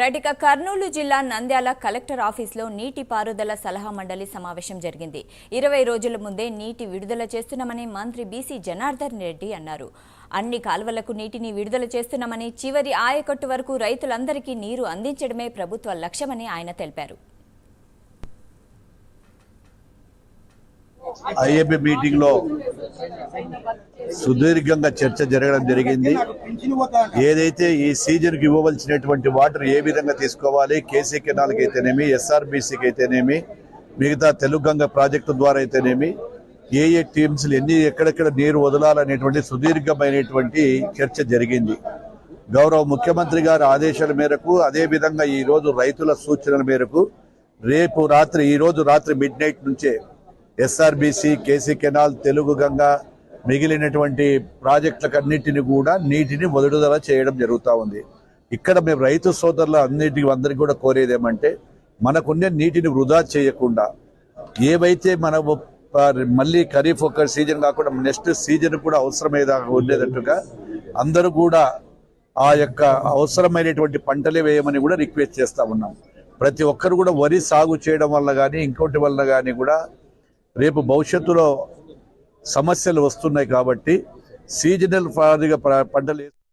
Right Kurnool జిల్లా Nandyal collector ఆఫీస్లో నీటి పారుదల సలహా మండలి సమావేశం జరిగింది. ఇరవై రోజుల ముందే నీటి విడుదల చేస్తున్నామని మంత్రి బీసీ జనార్దన్ రెడ్డి అన్నారు. అన్ని కాల్వలకు నీటిని విడుదల చేస్తున్నామని చివరి ఆయకట్టు వరకు రైతులందరికీ నీరు అందించడమే ప్రభుత్వ లక్ష్యమని ఆయన తెలిపారు. ఐఏబీ మీటింగ్లో సుదీర్ఘంగా చర్చ జరగడం జరిగింది. ఏదైతే ఈ సీజన్కి ఇవ్వవలసినటువంటి వాటర్ ఏ విధంగా తీసుకోవాలి కేసీ కెనాల్కి అయితేనేమి ఎస్ఆర్బీసీకి అయితేనేమి మిగతా తెలుగు గంగ ప్రాజెక్టు ద్వారా అయితేనేమి ఏ ఏ టీమ్స్ ఎన్ని ఎక్కడెక్కడ నీరు వదలాలనేటువంటి సుదీర్ఘమైనటువంటి చర్చ జరిగింది. గౌరవ ముఖ్యమంత్రి గారి ఆదేశాల మేరకు అదేవిధంగా ఈరోజు రైతుల సూచనల మేరకు రేపు రాత్రి ఈరోజు రాత్రి మిడ్ నైట్ నుంచే SRBC KC canal Telugu Ganga మిగిలినటువంటి ప్రాజెక్టులకన్నిటిని కూడా నీటిని వదులుదల చేయడం జరుగుతూ ఉంది. ఇక్కడ మేము రైతు సోదరుల అన్నిటికి అందరికి కూడా కోరేది ఏమంటే మనకున్న నీటిని వృధా చేయకుండా ఏవైతే మన మళ్ళీ ఖరీఫ్ ఒక సీజన్ కాకుండా నెక్స్ట్ సీజన్ కూడా అవసరమేదా ఉండేటట్టుగా అందరూ కూడా ఆ యొక్క అవసరమైనటువంటి పంటలే వేయమని కూడా రిక్వెస్ట్ చేస్తా ఉన్నాం. ప్రతి ఒక్కరు కూడా వరి సాగు చేయడం వల్ల కానీ ఇంకోటి వల్ల కానీ కూడా రేపు భవిష్యత్తులో సమస్యలు వస్తున్నాయి కాబట్టి సీజనల్ పంటలు